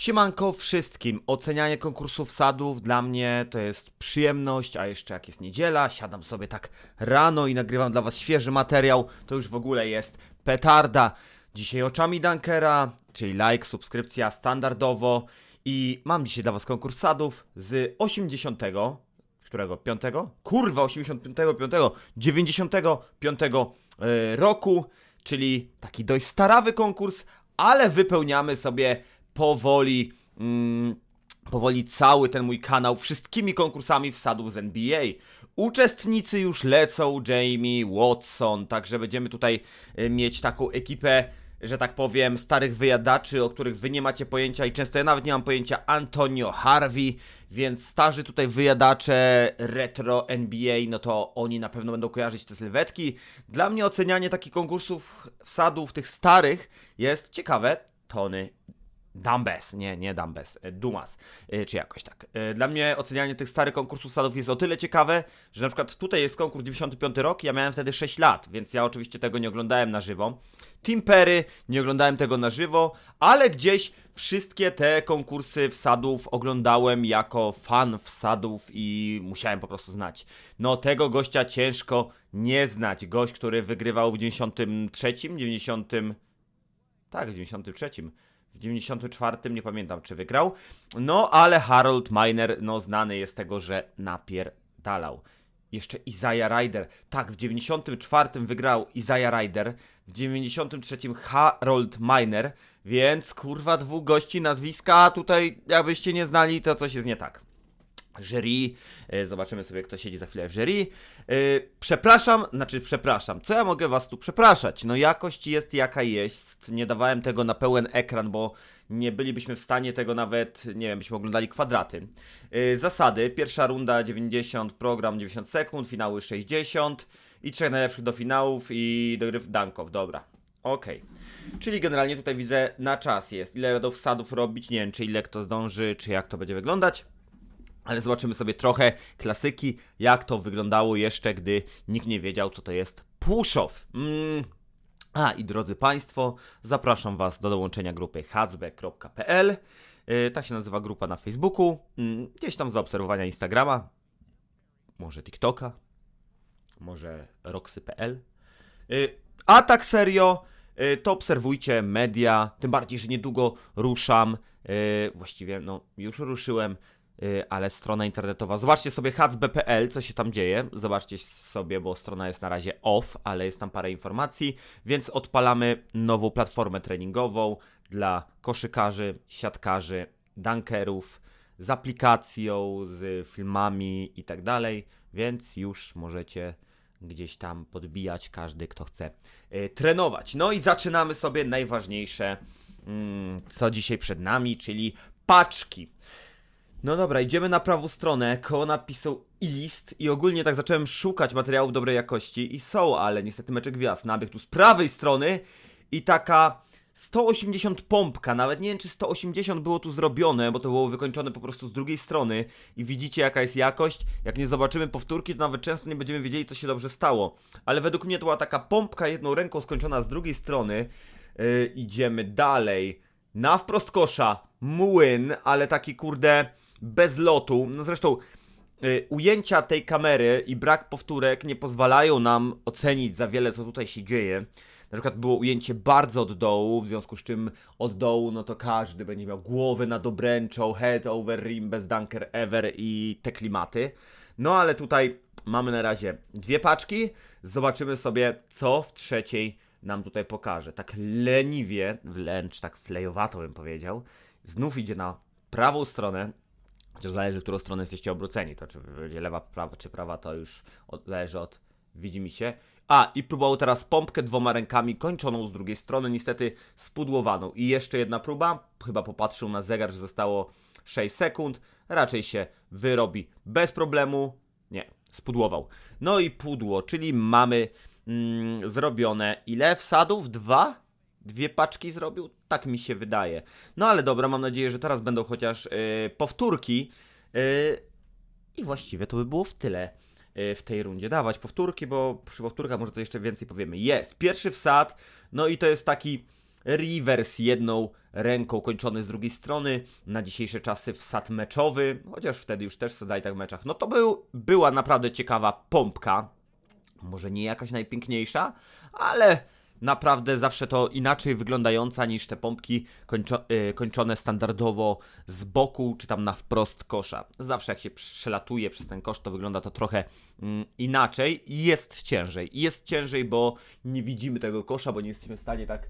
Siemanko wszystkim. Ocenianie konkursów sadów dla mnie to jest przyjemność, a jeszcze jak jest niedziela, siadam sobie tak rano i nagrywam dla was świeży materiał, to już w ogóle jest petarda. Dzisiaj oczami Dunkera, czyli like, subskrypcja standardowo i mam dzisiaj dla was konkurs sadów z 80 którego? 5? Kurwa, 85, 5, 95 e, roku, czyli taki dość starawy konkurs, ale wypełniamy sobie powoli, mm, powoli cały ten mój kanał wszystkimi konkursami wsadów z NBA. Uczestnicy już lecą, Jamie, Watson, także będziemy tutaj e, mieć taką ekipę że tak powiem, starych wyjadaczy, o których wy nie macie pojęcia i często ja nawet nie mam pojęcia, Antonio Harvey, więc starzy tutaj wyjadacze retro NBA, no to oni na pewno będą kojarzyć te sylwetki. Dla mnie ocenianie takich konkursów wsadów, tych starych, jest ciekawe. Tony Dumbes, nie, nie Dumbes, e, Dumas, e, czy jakoś tak. E, Dla mnie ocenianie tych starych konkursów sadów jest o tyle ciekawe, że na przykład tutaj jest konkurs 95 rok, ja miałem wtedy 6 lat, więc ja oczywiście tego nie oglądałem na żywo. Team Perry, nie oglądałem tego na żywo, ale gdzieś wszystkie te konkursy wsadów oglądałem jako fan wsadów i musiałem po prostu znać. No tego gościa ciężko nie znać. Gość, który wygrywał w 93, 90... Tak, w 93. W 94 nie pamiętam, czy wygrał. No, ale Harold Miner, no, znany jest tego, że napierdalał. Jeszcze Isaiah Ryder. Tak, w 94 wygrał Isaiah Ryder, w 93 Harold Miner, więc kurwa dwóch gości nazwiska tutaj jakbyście nie znali, to coś jest nie tak jury. E, Zobaczymy sobie, kto siedzi za chwilę w jury. E, Przepraszam, znaczy przepraszam, co ja mogę was tu przepraszać? No jakość jest jaka jest. Nie dawałem tego na pełen ekran, bo nie bylibyśmy w stanie tego nawet, nie wiem, byśmy oglądali kwadraty. E, Zasady, pierwsza runda 90, program 90 sekund, finały 60 i trzech najlepszych do finałów i dogryw dankow, dobra. Okej. Czyli generalnie tutaj widzę na czas jest. Ile będą wsadów robić, nie wiem, czy ile kto zdąży, czy jak to będzie wyglądać. Ale zobaczymy sobie trochę klasyki, jak to wyglądało jeszcze, gdy nikt nie wiedział, co to jest push-off. Mm. A i drodzy Państwo, zapraszam Was do dołączenia grupy hacbe.pl. Yy, tak się nazywa grupa na Facebooku. Mm, Gdzieś tam zaobserwowania Instagrama, może TikToka, może roxy.pl. Yy, A tak serio, yy, to obserwujcie media, tym bardziej, że niedługo ruszam. Yy, Właściwie, no, już ruszyłem Y, ale strona internetowa. Zobaczcie sobie hacb.pl, co się tam dzieje. Zobaczcie sobie, bo strona jest na razie off, ale jest tam parę informacji, więc odpalamy nową platformę treningową dla koszykarzy, siatkarzy, dunkerów, z aplikacją, z filmami i tak dalej, więc już możecie gdzieś tam podbijać każdy, kto chce y, trenować. No i zaczynamy sobie najważniejsze, mm, co dzisiaj przed nami, czyli paczki. No dobra, idziemy na prawą stronę, koło napisu East i ogólnie tak zacząłem szukać materiałów dobrej jakości i są, ale niestety meczek gwiazd nabiegł tu z prawej strony i taka 180 pompka, nawet nie wiem czy 180 było tu zrobione, bo to było wykończone po prostu z drugiej strony i widzicie jaka jest jakość, jak nie zobaczymy powtórki to nawet często nie będziemy wiedzieli co się dobrze stało, ale według mnie to była taka pompka jedną ręką skończona z drugiej strony, yy, idziemy dalej, na wprost kosza, młyn, ale taki kurde bez lotu. No zresztą y, ujęcia tej kamery i brak powtórek nie pozwalają nam ocenić za wiele, co tutaj się dzieje. Na przykład było ujęcie bardzo od dołu, w związku z czym od dołu, no to każdy będzie miał głowę nad obręczą, head over rim, bez dunker ever i te klimaty. No ale tutaj mamy na razie dwie paczki. Zobaczymy sobie, co w trzeciej nam tutaj pokaże. Tak leniwie, wręcz tak flejowato bym powiedział. Znów idzie na prawą stronę, Chociaż zależy, w którą stronę jesteście obróceni. To czy będzie lewa, prawa, czy prawa, to już od, zależy od widzi mi się. A, i próbował teraz pompkę dwoma rękami, kończoną z drugiej strony, niestety spudłowaną. I jeszcze jedna próba. Chyba popatrzył na zegar, że zostało 6 sekund. Raczej się wyrobi bez problemu. Nie, spudłował. No i pudło, czyli mamy mm, zrobione ile wsadów? Dwa? Dwie paczki zrobił? Tak mi się wydaje. No ale dobra, mam nadzieję, że teraz będą chociaż yy, powtórki. Yy, I właściwie to by było w tyle yy, w tej rundzie. Dawać powtórki, bo przy powtórkach może to jeszcze więcej powiemy. Jest, pierwszy wsad, no i to jest taki reverse jedną ręką kończony z drugiej strony, na dzisiejsze czasy wsad meczowy, chociaż wtedy już też wsadzali tak w meczach. No to był, była naprawdę ciekawa pompka, może nie jakaś najpiękniejsza, ale naprawdę zawsze to inaczej wyglądająca niż te pompki kończo y, kończone standardowo z boku, czy tam na wprost kosza. Zawsze jak się przelatuje przez ten kosz, to wygląda to trochę mm, inaczej i jest ciężej. Jest ciężej, bo nie widzimy tego kosza, bo nie jesteśmy w stanie tak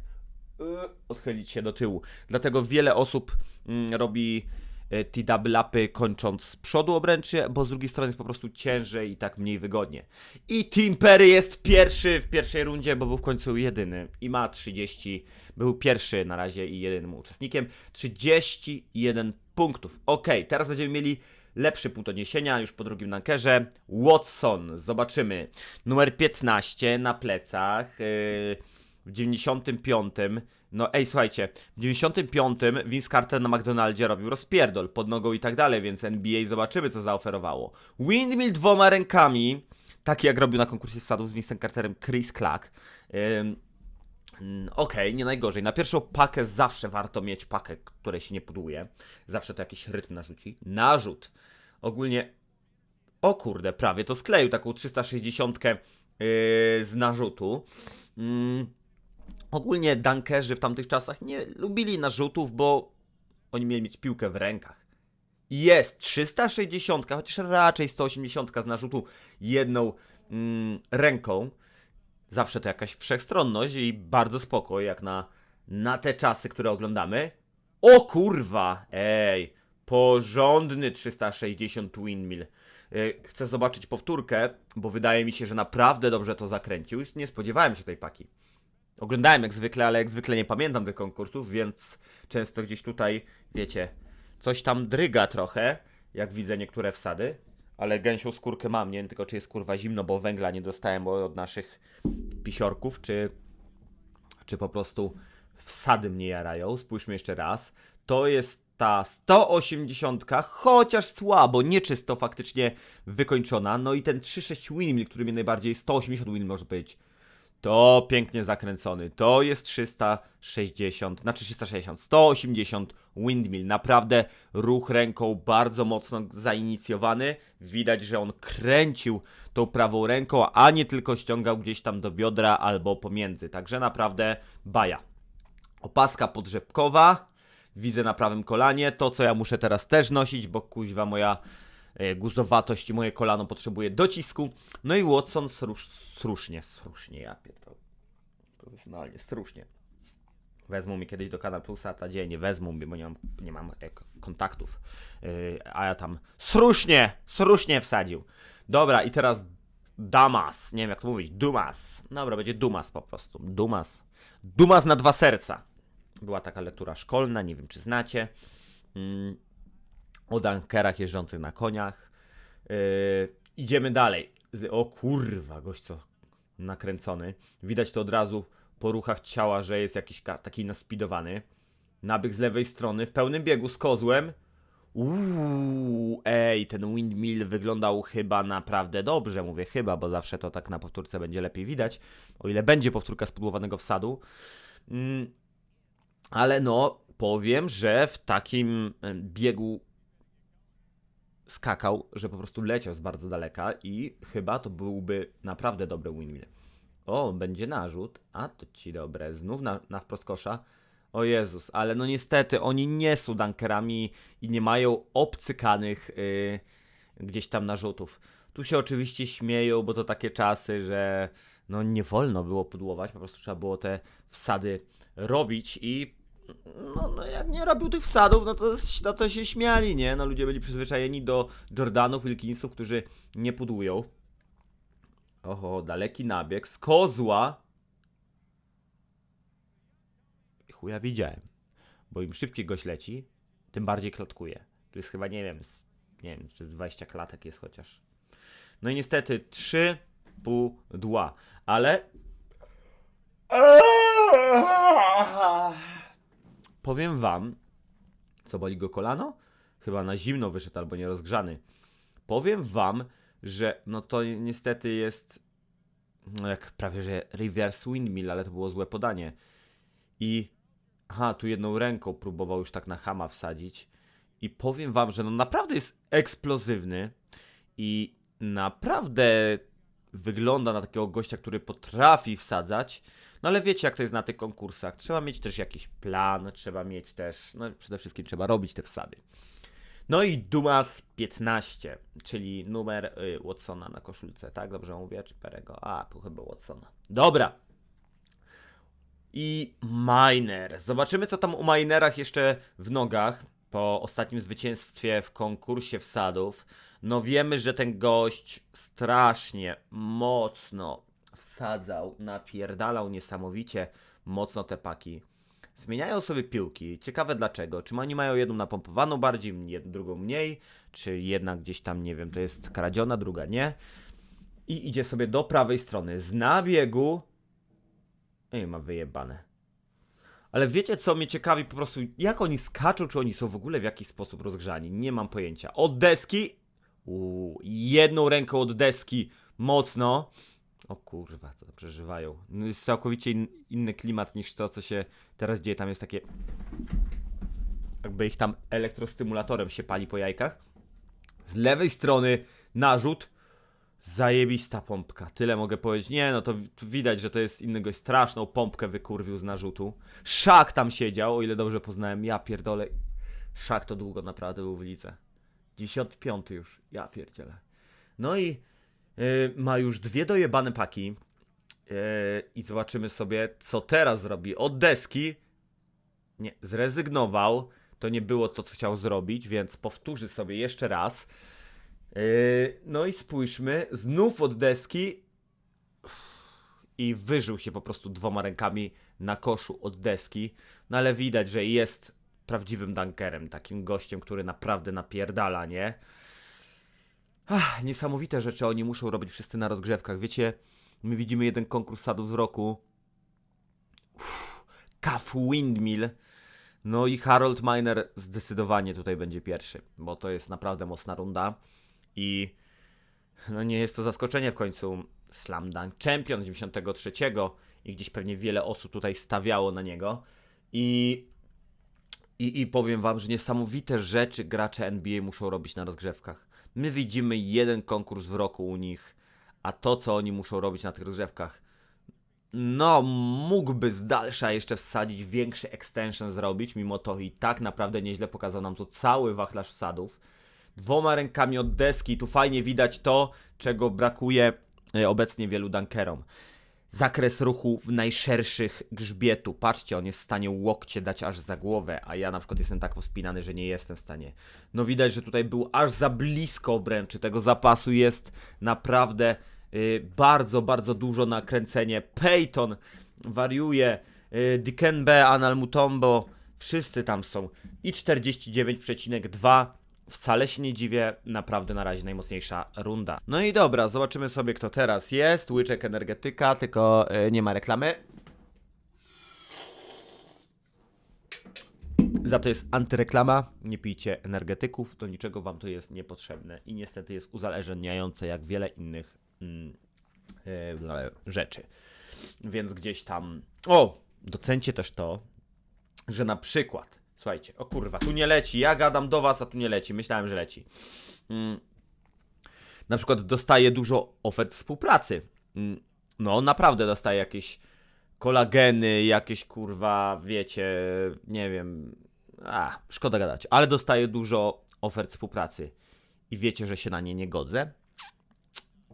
y, odchylić się do tyłu. Dlatego wiele osób mm, robi y, te double upy kończąc z przodu obręczy, bo z drugiej strony jest po prostu ciężej i tak mniej wygodnie. I Team Perry jest pierwszy w pierwszej rundzie, bo był w końcu jedyny i ma 30, był pierwszy na razie i jedynym uczestnikiem, 31 punktów. Ok, teraz będziemy mieli lepszy punkt odniesienia już po drugim nankerze. Watson, zobaczymy. Numer 15 na plecach. Yy, w 95. No ej, słuchajcie, w 95. Vince Carter na McDonaldzie robił rozpierdol pod nogą i tak dalej, więc NBA zobaczymy, co zaoferowało. Windmill dwoma rękami, taki jak robił na konkursie wsadów z Vincem Carterem Chris Clark. Ym, mm, Okej, nie najgorzej. Na pierwszą pakę zawsze warto mieć pakę, której się nie podłuje. Zawsze to jakiś rytm narzuci. Narzut. Ogólnie o kurde, prawie to skleił taką 360 yy, z narzutu. Mm, ogólnie dankerzy w tamtych czasach nie lubili narzutów, bo oni mieli mieć piłkę w rękach. Jest 360, chociaż raczej 180 z narzutu jedną mm, ręką. Zawsze to jakaś wszechstronność i bardzo spoko, jak na, na te czasy, które oglądamy. O kurwa! Ej, porządny 360 windmill. Y, Chcę zobaczyć powtórkę, bo wydaje mi się, że naprawdę dobrze to zakręcił. Nie spodziewałem się tej paki. Oglądałem jak zwykle, ale jak zwykle nie pamiętam tych konkursów, więc często gdzieś tutaj, wiecie, coś tam dryga trochę, jak widzę niektóre wsady. Ale gęsią skórkę mam, nie wiem tylko czy jest kurwa zimno, bo węgla nie dostałem od naszych pisiorków, czy, czy po prostu wsady mnie jarają. Spójrzmy jeszcze raz. To jest ta 180, chociaż słabo, nieczysto faktycznie wykończona. No i ten 3.6 windmill, który mnie najbardziej, 180 windmill można powiedzieć. To pięknie zakręcony. To jest 360, znaczy 360, 180 windmill. Naprawdę ruch ręką bardzo mocno zainicjowany. Widać, że on kręcił tą prawą ręką, a nie tylko ściągał gdzieś tam do biodra albo pomiędzy. Także naprawdę baja. Opaska podrzepkowa. Widzę na prawym kolanie. To, co ja muszę teraz też nosić, bo kuźwa moja guzowatość i moje kolano potrzebuje docisku. No i Watson srusz, strusznie, strusznie, ja pierdolę. Profesjonalnie, strusznie. Wezmą mi kiedyś do Kanal Plusa, ta dzień nie wezmą mnie, bo nie mam, nie mam e, kontaktów. Yy, a ja tam srusznie, srusznie wsadził. Dobra, i teraz Damas, nie wiem jak to mówić, Dumas. Dobra, będzie Dumas po prostu. Dumas. Dumas na dwa serca. Była taka lektura szkolna, nie wiem czy znacie. Mm, o dankerach jeżdżących na koniach. Yy, idziemy dalej. Z- O kurwa, gość co nakręcony. Widać to od razu po ruchach ciała, że jest jakiś taki naspidowany. Nabieg z lewej strony, w pełnym biegu z kozłem. Uuu, ej, ten windmill wyglądał chyba naprawdę dobrze. Mówię chyba, bo zawsze to tak na powtórce będzie lepiej widać. O ile będzie powtórka spudłowanego wsadu. Mm, ale no, powiem, że w takim biegu skakał, że po prostu leciał z bardzo daleka i chyba to byłby naprawdę dobry windmill. O, będzie narzut, a to ci dobre, znów na, na wprost kosza. O Jezus, ale no niestety oni nie są dankerami i nie mają obcykanych y, gdzieś tam narzutów. Tu się oczywiście śmieją, bo to takie czasy, że no nie wolno było pudłować, po prostu trzeba było te wsady robić i no, no jak nie robił tych wsadów, no to, no to się śmiali, nie? No ludzie byli przyzwyczajeni do Jordanów, Wilkinsów, którzy nie pudłują. Oho, daleki nabieg z kozła. Chuja widziałem. Bo im szybciej goś leci, tym bardziej klatkuje. To jest chyba, nie wiem, z, nie wiem, czy z 20 klatek jest chociaż. No i niestety trzy pudła, ale... Powiem wam, co boli go kolano? Chyba na zimno wyszedł albo nierozgrzany. Powiem wam, że no to niestety jest no jak prawie że reverse windmill, ale to było złe podanie. I Aha, tu jedną ręką próbował już tak na hama wsadzić. I powiem wam, że no naprawdę jest eksplozywny i naprawdę wygląda na takiego gościa, który potrafi wsadzać. No ale wiecie, jak to jest na tych konkursach. Trzeba mieć też jakiś plan, trzeba mieć też, no przede wszystkim trzeba robić te wsady. No i Dumas 15, czyli numer y, Watsona na koszulce, tak? Dobrze mówię? Czy Perego? A, chyba Watsona. Dobra. I Miner. Zobaczymy, co tam u Minerach jeszcze w nogach po ostatnim zwycięstwie w konkursie wsadów. No wiemy, że ten gość strasznie mocno wsadzał, napierdalał niesamowicie mocno te paki. Zmieniają sobie piłki. Ciekawe dlaczego. Czy oni mają jedną napompowaną bardziej, drugą mniej, czy jedna gdzieś tam, nie wiem, to jest kradziona, druga nie. I idzie sobie do prawej strony. Z nabiegu. Ej, ma wyjebane. Ale wiecie co mnie ciekawi po prostu, jak oni skaczą, czy oni są w ogóle w jakiś sposób rozgrzani? Nie mam pojęcia. Od deski. Uuu, jedną ręką od deski mocno. O kurwa, co przeżywają. No jest całkowicie in, inny klimat niż to, co się teraz dzieje. Tam jest takie. Jakby ich tam elektrostymulatorem się pali po jajkach. Z lewej strony narzut. Zajebista pompka. Tyle mogę powiedzieć. Nie, no to widać, że to jest inny gość. Straszną pompkę wykurwił z narzutu. Szak tam siedział, o ile dobrze poznałem. Ja pierdolę. Szak to długo naprawdę był w lidze. 95 już. Ja pierdzielę. No i ma już dwie dojebane paki. Yy, I zobaczymy sobie, co teraz zrobi. Od deski. Nie, zrezygnował. To nie było to, co chciał zrobić, więc powtórzy sobie jeszcze raz. Yy, no i spójrzmy, znów od deski i wyżył się po prostu dwoma rękami na koszu od deski. No ale widać, że jest prawdziwym dunkerem, takim gościem, który naprawdę napierdala, nie? Ach, niesamowite rzeczy oni muszą robić wszyscy na rozgrzewkach. Wiecie, my widzimy jeden konkurs sadów z roku. Uff, Windmill. No i Harold Miner zdecydowanie tutaj będzie pierwszy, bo to jest naprawdę mocna runda. I no nie jest to zaskoczenie w końcu. Slam Dunk Champion z 93 i gdzieś pewnie wiele osób tutaj stawiało na niego. I, i, I powiem wam, że niesamowite rzeczy gracze NBA muszą robić na rozgrzewkach. My widzimy jeden konkurs w roku u nich, a to co oni muszą robić na tych rozgrzewkach, no, mógłby z dalsza jeszcze wsadzić większy extension zrobić, mimo to i tak naprawdę nieźle pokazał nam tu cały wachlarz wsadów. Dwoma rękami od deski, tu fajnie widać to, czego brakuje e, obecnie wielu dunkerom. Zakres ruchu w najszerszych grzbietu. Patrzcie, on jest w stanie łokcie dać aż za głowę, a ja na przykład jestem tak pospinany, że nie jestem w stanie. No widać, że tutaj był aż za blisko obręczy. Tego zapasu jest naprawdę y, bardzo, bardzo dużo na kręcenie. Peyton wariuje, y, Dikembe, Anal Mutombo, wszyscy tam są. I 49,2 Wcale się nie dziwię, naprawdę na razie najmocniejsza runda. No i dobra, zobaczymy sobie kto teraz jest. Łyczek energetyka, tylko e, nie ma reklamy. Za to jest antyreklama. Nie pijcie energetyków, do niczego wam to jest niepotrzebne i niestety jest uzależniające jak wiele innych mm, e, rzeczy. Więc gdzieś tam. O! Docencie też to, że na przykład, słuchajcie, o kurwa, tu nie leci, ja gadam do was, a tu nie leci, myślałem, że leci. Mm. Na przykład dostaję dużo ofert współpracy. Mm. No, naprawdę dostaję jakieś kolageny, jakieś kurwa, wiecie, nie wiem, a, szkoda gadać, ale dostaję dużo ofert współpracy i wiecie, że się na nie nie godzę.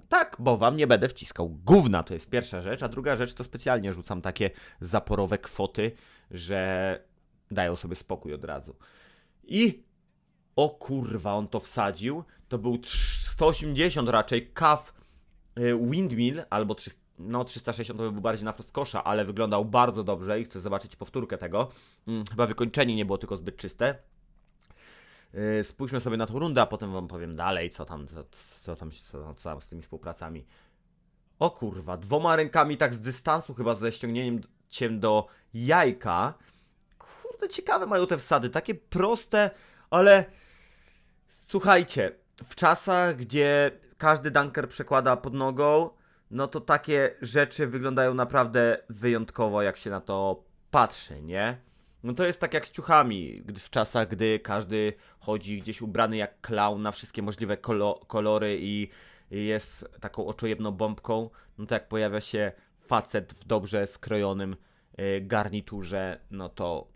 Tak, bo wam nie będę wciskał gówna, to jest pierwsza rzecz, a druga rzecz to specjalnie rzucam takie zaporowe kwoty, że dają sobie spokój od razu. I o kurwa, on to wsadził. To był trz- 180 raczej kaw y, windmill, albo 300, no 360 to by był bardziej na kosza, ale wyglądał bardzo dobrze i chcę zobaczyć powtórkę tego. Mm, chyba wykończenie nie było tylko zbyt czyste. Yy, Spójrzmy sobie na tą rundę, a potem wam powiem dalej, co tam, co, co tam, co, co tam z tymi współpracami. O kurwa, dwoma rękami tak z dystansu chyba ze ściągnięciem do jajka. Kurde, ciekawe mają te wsady, takie proste, ale słuchajcie, w czasach, gdzie każdy dunker przekłada pod nogą, no to takie rzeczy wyglądają naprawdę wyjątkowo, jak się na to patrzy, nie? No to jest tak jak z ciuchami, w czasach, gdy każdy chodzi gdzieś ubrany jak clown na wszystkie możliwe kolo kolory i i jest taką oczojebną bombką, no to jak pojawia się facet w dobrze skrojonym y, garniturze, no to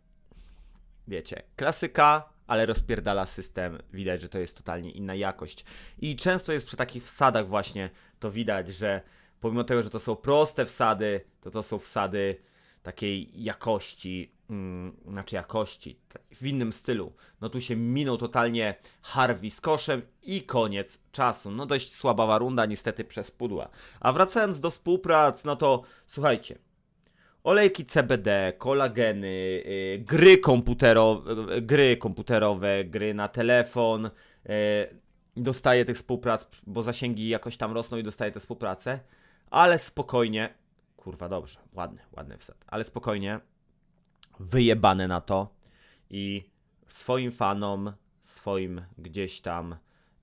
wiecie, klasyka, ale rozpierdala system. Widać, że to jest totalnie inna jakość. I często jest przy takich wsadach właśnie to widać, że pomimo tego, że to są proste wsady, to to są wsady takiej jakości, mm, znaczy jakości, t- w innym stylu. No tu się minął totalnie Harvey z koszem i koniec czasu. No dość słaba runda niestety przez pudła. A wracając do współprac, no to słuchajcie, olejki CBD, kolageny, y, gry, komputero, gry komputerowe, gry na telefon. Y, dostaję tych współprac, bo zasięgi jakoś tam rosną i dostaję te współprace. Ale spokojnie. Kurwa, dobrze, ładny, ładny wsad. Ale spokojnie. Wyjebane na to. I swoim fanom, swoim gdzieś tam.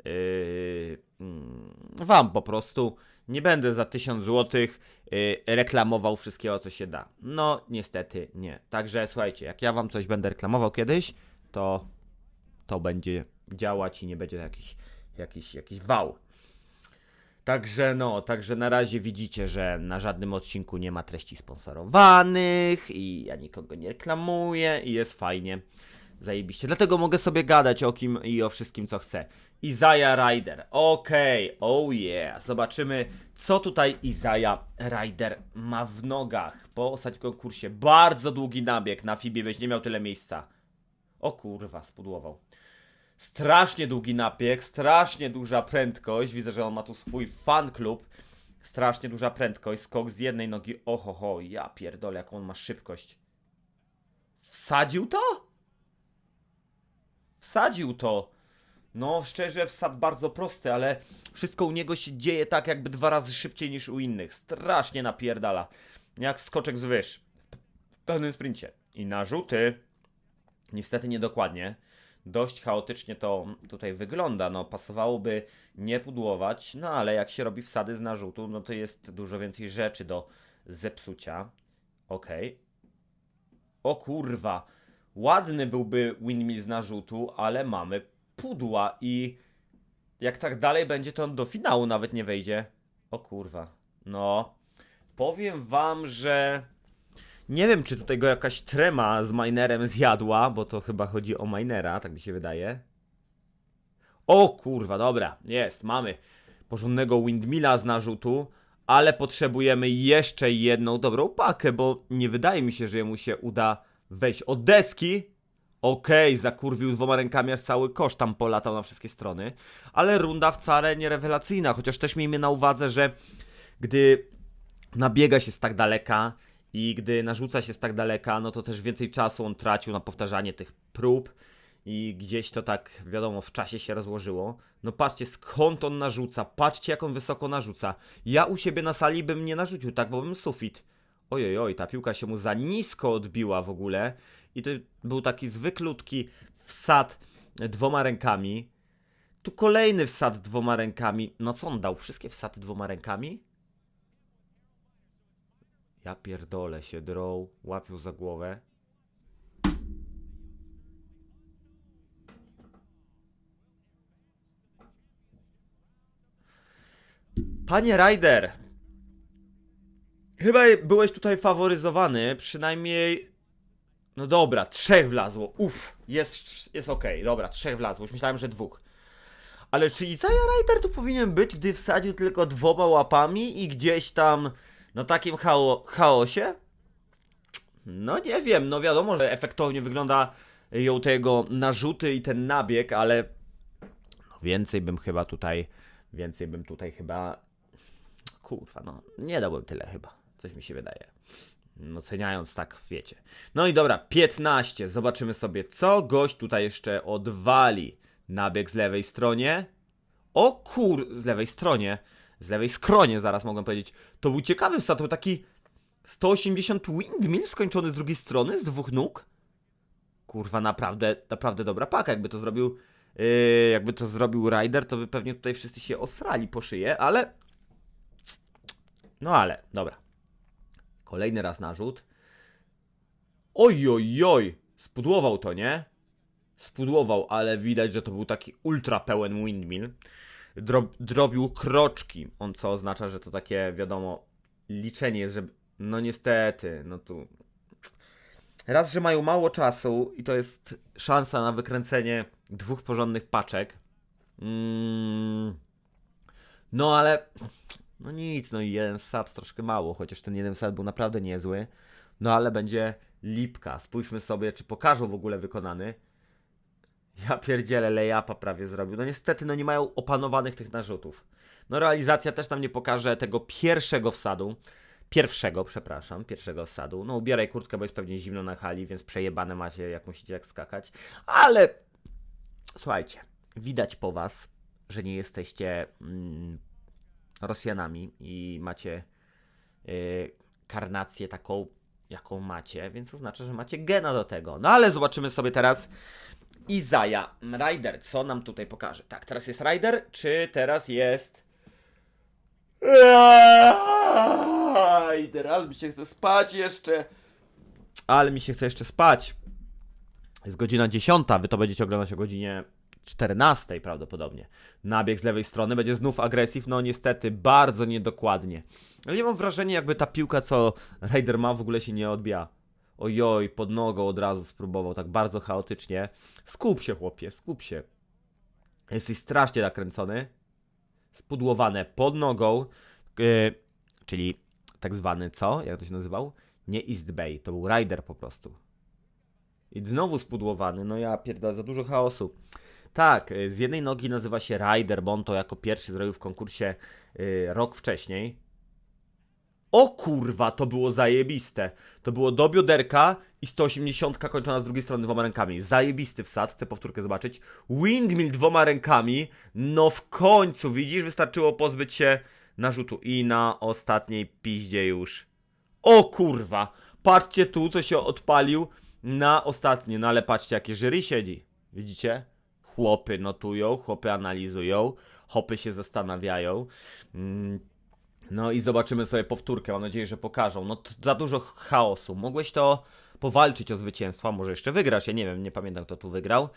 Yy, wam po prostu nie będę za 1000 złotych yy, reklamował wszystkiego, co się da. No, niestety nie. Także słuchajcie, jak ja wam coś będę reklamował kiedyś, to to będzie działać i nie będzie jakiś, jakiś, jakiś wał. Także no, także na razie widzicie, że na żadnym odcinku nie ma treści sponsorowanych i ja nikogo nie reklamuję i jest fajnie. Zajebiście. Dlatego mogę sobie gadać o kim i o wszystkim, co chcę. Izaja Rider. Okej, oh yeah. Zobaczymy, co tutaj Izaja Rider ma w nogach po ostatnim konkursie. Bardzo długi nabieg. Na Fibie byś nie miał tyle miejsca. O kurwa, spudłował. Strasznie długi nabieg, strasznie duża prędkość. Widzę, że on ma tu swój fan klub. Strasznie duża prędkość, skok z jednej nogi. Ohoho, ja pierdolę, jaką on ma szybkość. Wsadził to? Wsadził to. No, szczerze, wsad bardzo prosty, ale wszystko u niego się dzieje tak, jakby dwa razy szybciej niż u innych. Strasznie napierdala. Jak skoczek z wyż. W pełnym sprincie. I narzuty. Niestety niedokładnie. Dość chaotycznie to tutaj wygląda. No, pasowałoby nie pudłować, no ale jak się robi wsady z narzutu, no to jest dużo więcej rzeczy do zepsucia. Okej. O kurwa. Ładny byłby windmill z narzutu, ale mamy pudła i jak tak dalej będzie, to on do finału nawet nie wejdzie. O kurwa. No. Powiem wam, że nie wiem, czy tutaj go jakaś trema z minerem zjadła, bo to chyba chodzi o minera, tak mi się wydaje. O kurwa, dobra, jest, mamy porządnego windmilla z narzutu, ale potrzebujemy jeszcze jedną dobrą pakę, bo nie wydaje mi się, że jemu się uda wejść od deski. Okej, zakurwił dwoma rękami, aż cały kosz tam polatał na wszystkie strony, ale runda wcale nie rewelacyjna, chociaż też miejmy na uwadze, że gdy nabiega się z tak daleka i gdy narzuca się z tak daleka, no to też więcej czasu on tracił na powtarzanie tych prób i gdzieś to tak, wiadomo, w czasie się rozłożyło. No patrzcie, skąd on narzuca, patrzcie jak on wysoko narzuca. Ja u siebie na sali bym nie narzucił, tak, bo bym sufit. Ojoj, oj, ta piłka się mu za nisko odbiła w ogóle i to był taki zwyklutki wsad dwoma rękami. Tu kolejny wsad dwoma rękami. No co on dał? Wszystkie wsady dwoma rękami? Ja pierdolę się drą, łapią za głowę. Panie Ryder, chyba byłeś tutaj faworyzowany, przynajmniej... No dobra, trzech wlazło, uff, jest, jest okej, dobra, trzech wlazło, już myślałem, że dwóch. Ale czy Isaiah Ryder tu powinien być, gdy wsadził tylko dwoma łapami i gdzieś tam na takim chao chaosie? No nie wiem, no wiadomo, że efektownie wygląda ją tego narzuty i ten nabieg, ale no więcej bym chyba tutaj, więcej bym tutaj chyba, kurwa, no nie dałbym tyle chyba, coś mi się wydaje. Oceniając tak, wiecie. No i dobra, 15. Zobaczymy sobie, co gość tutaj jeszcze odwali. Nabieg z lewej stronie. O kur... z lewej stronie. Z lewej skronie, zaraz mogłem powiedzieć. To był ciekawy to był taki 180 windmill skończony z drugiej strony, z dwóch nóg. Kurwa, naprawdę, naprawdę dobra paka. Jakby to zrobił, yy, jakby to zrobił Ryder, to by pewnie tutaj wszyscy się osrali po szyję, ale... No ale, dobra. Kolejny raz narzut. Oj, oj, oj. spudłował to, nie? Spudłował, ale widać, że to był taki ultra pełen windmill. Dro, drobił kroczki, on co oznacza, że to takie, wiadomo, liczenie że no niestety, no tu raz, że mają mało czasu i to jest szansa na wykręcenie dwóch porządnych paczek. Mm, no ale no nic, no i jeden sad troszkę mało, chociaż ten jeden sad był naprawdę niezły. No ale będzie lipka. Spójrzmy sobie, czy pokażą w ogóle wykonany. Ja pierdzielę, layupa prawie zrobił. No niestety, no nie mają opanowanych tych narzutów. No realizacja też nam nie pokaże tego pierwszego wsadu. Pierwszego, przepraszam, pierwszego wsadu. No ubieraj kurtkę, bo jest pewnie zimno na hali, więc przejebane macie, jak musicie jak skakać. Ale słuchajcie, widać po was, że nie jesteście mm, Rosjanami i macie y, karnację taką, jaką macie, więc oznacza, że macie gena do tego. No ale zobaczymy sobie teraz Izaja Rider, co nam tutaj pokaże. Tak, teraz jest Rider, czy teraz jest... Rider, ale mi się chce spać jeszcze. Ale mi się chce jeszcze spać. Jest godzina 10, wy to będziecie oglądać o godzinie 14 prawdopodobnie. Nabieg z lewej strony będzie znów agresyw, no niestety bardzo niedokładnie. Ale ja mam wrażenie, jakby ta piłka, co Raider ma, w ogóle się nie odbija. Ojoj, pod nogą od razu spróbował, tak bardzo chaotycznie. Skup się, chłopie, skup się. Jesteś strasznie nakręcony. Spudłowane pod nogą, yy, czyli tak zwany co? Jak to się nazywał? Nie East Bay, to był Rider po prostu. I znowu spudłowany, no ja pierdolę, za dużo chaosu. Tak, y, z jednej nogi nazywa się Rider, bo on to jako pierwszy zrobił w konkursie y, rok wcześniej. O kurwa, to było zajebiste. To było do bioderka i 180 kończona z drugiej strony dwoma rękami. Zajebisty wsad, chcę powtórkę zobaczyć. Windmill dwoma rękami. No w końcu, widzisz, wystarczyło pozbyć się narzutu. I na ostatniej piździe już. O kurwa, patrzcie tu, co się odpalił na ostatnie. No ale patrzcie, jakie jury siedzi. Widzicie? Chłopy notują, chłopy analizują, chłopy się zastanawiają. Mm, no i zobaczymy sobie powtórkę. Mam nadzieję, że pokażą. No za dużo chaosu. Mogłeś to powalczyć o zwycięstwo, może jeszcze wygrasz. Ja nie wiem, nie pamiętam kto tu wygrał.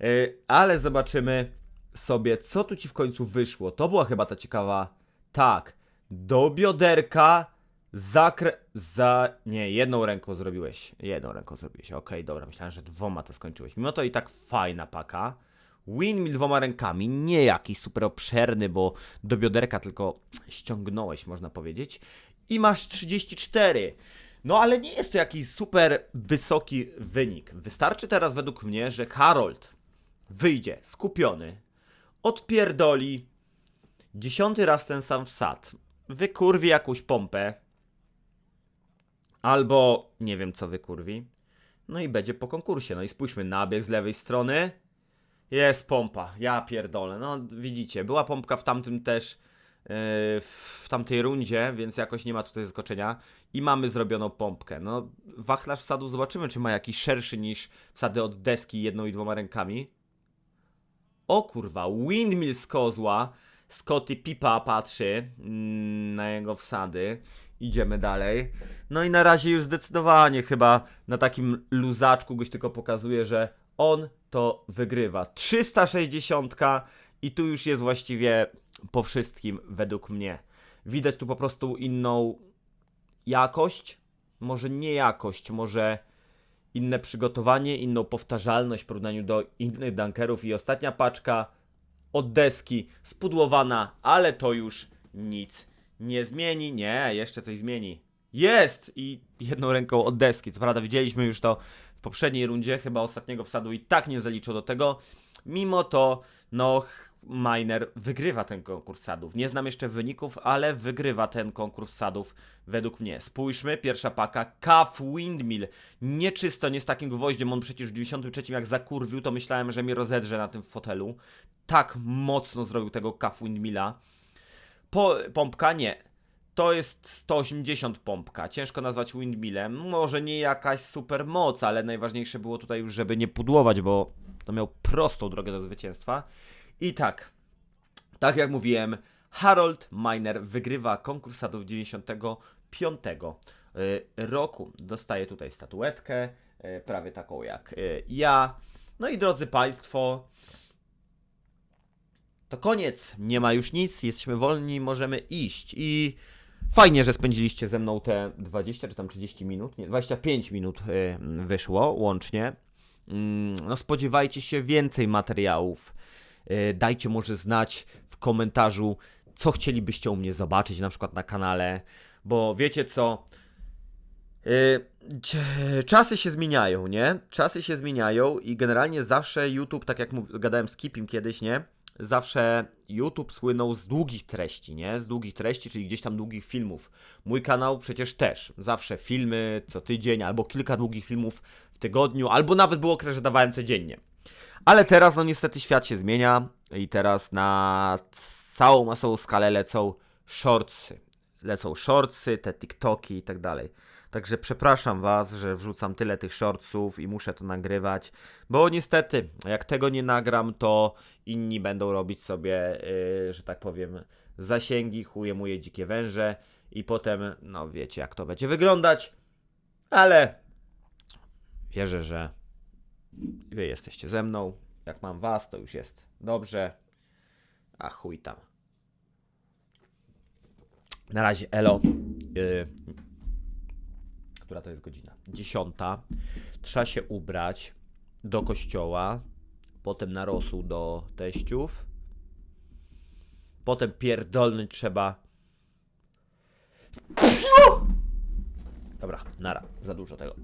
Yy, ale zobaczymy sobie, co tu ci w końcu wyszło. To była chyba ta ciekawa. Tak. Do bioderka zakrę... Za... Nie, jedną ręką zrobiłeś. Jedną ręką zrobiłeś. Okej, dobra. Myślałem, że dwoma to skończyłeś. Mimo to i tak fajna paka. Windmill dwoma rękami, nie jakiś super obszerny, bo do bioderka tylko ściągnąłeś, można powiedzieć. I masz 34. No ale nie jest to jakiś super wysoki wynik. Wystarczy teraz według mnie, że Harold wyjdzie skupiony, odpierdoli dziesiąty raz ten sam wsad, wykurwi jakąś pompę, albo nie wiem co wykurwi, no i będzie po konkursie. No i spójrzmy, nabieg z lewej strony, jest pompa, ja pierdolę. No widzicie, była pompka w tamtym też, yy, w tamtej rundzie, więc jakoś nie ma tutaj zaskoczenia. I mamy zrobioną pompkę. No wachlarz wsadu zobaczymy, czy ma jakiś szerszy niż wsady od deski jedną i dwoma rękami. O kurwa, windmill z kozła. Scotty Pipa patrzy mm, na jego wsady. Idziemy dalej. No i na razie już zdecydowanie chyba na takim luzaczku goś tylko pokazuje, że on to wygrywa. 360 i tu już jest właściwie po wszystkim według mnie. Widać tu po prostu inną jakość, może nie jakość, może inne przygotowanie, inną powtarzalność w porównaniu do innych dunkerów i ostatnia paczka od deski spudłowana, ale to już nic nie zmieni. Nie, jeszcze coś zmieni. Jest! I jedną ręką od deski. Co prawda widzieliśmy już to w poprzedniej rundzie, chyba ostatniego wsadu i tak nie zaliczył do tego. Mimo to, no, Miner wygrywa ten konkurs sadów. Nie znam jeszcze wyników, ale wygrywa ten konkurs sadów według mnie. Spójrzmy, pierwsza paka, Calf Windmill. Nieczysto, nie z takim gwoździem, on przecież w 93 jak zakurwił, to myślałem, że mnie rozedrze na tym fotelu. Tak mocno zrobił tego Calf Windmilla. Po, pompka nie. To jest 180 pompka. Ciężko nazwać windmillem. Może nie jakaś super moc, ale najważniejsze było tutaj już, żeby nie pudłować, bo to miał prostą drogę do zwycięstwa. I tak, tak jak mówiłem, Harold Miner wygrywa konkurs sadów 95 y, roku. Dostaje tutaj statuetkę, y, prawie taką jak e, ja. No i drodzy Państwo, to koniec. Nie ma już nic, jesteśmy wolni, możemy iść. I fajnie, że spędziliście ze mną te 20 czy tam 30 minut. Nie, 25 minut y, wyszło łącznie. Mm, No spodziewajcie się więcej materiałów. Y, Dajcie może znać w komentarzu, co chcielibyście u mnie zobaczyć, na przykład na kanale. Bo wiecie co? Y, Czasy się zmieniają, nie? Czasy się zmieniają i generalnie zawsze YouTube, tak jak mów, gadałem z Kipim kiedyś, nie? Zawsze YouTube słynął z długich treści, nie? Z długich treści, czyli gdzieś tam długich filmów. Mój kanał przecież też. Zawsze filmy co tydzień, albo kilka długich filmów w tygodniu, albo nawet był okres, że dawałem codziennie. Ale teraz, no niestety, świat się zmienia i teraz na całą masową skalę lecą shortsy. Lecą shortsy, te TikToki i tak dalej. Także przepraszam Was, że wrzucam tyle tych shortsów i muszę to nagrywać, bo niestety, jak tego nie nagram, to inni będą robić sobie, yy, że tak powiem, zasięgi, chuje muje dzikie węże i potem, no wiecie jak to będzie wyglądać, ale wierzę, że Wy jesteście ze mną. Jak mam was, to już jest dobrze. A chuj tam. Na razie, elo. Yy, która to jest godzina? Dziesiąta. Trzeba się ubrać do kościoła. Potem na rosół do teściów. Potem pierdolny trzeba. Dobra, nara. Za dużo tego.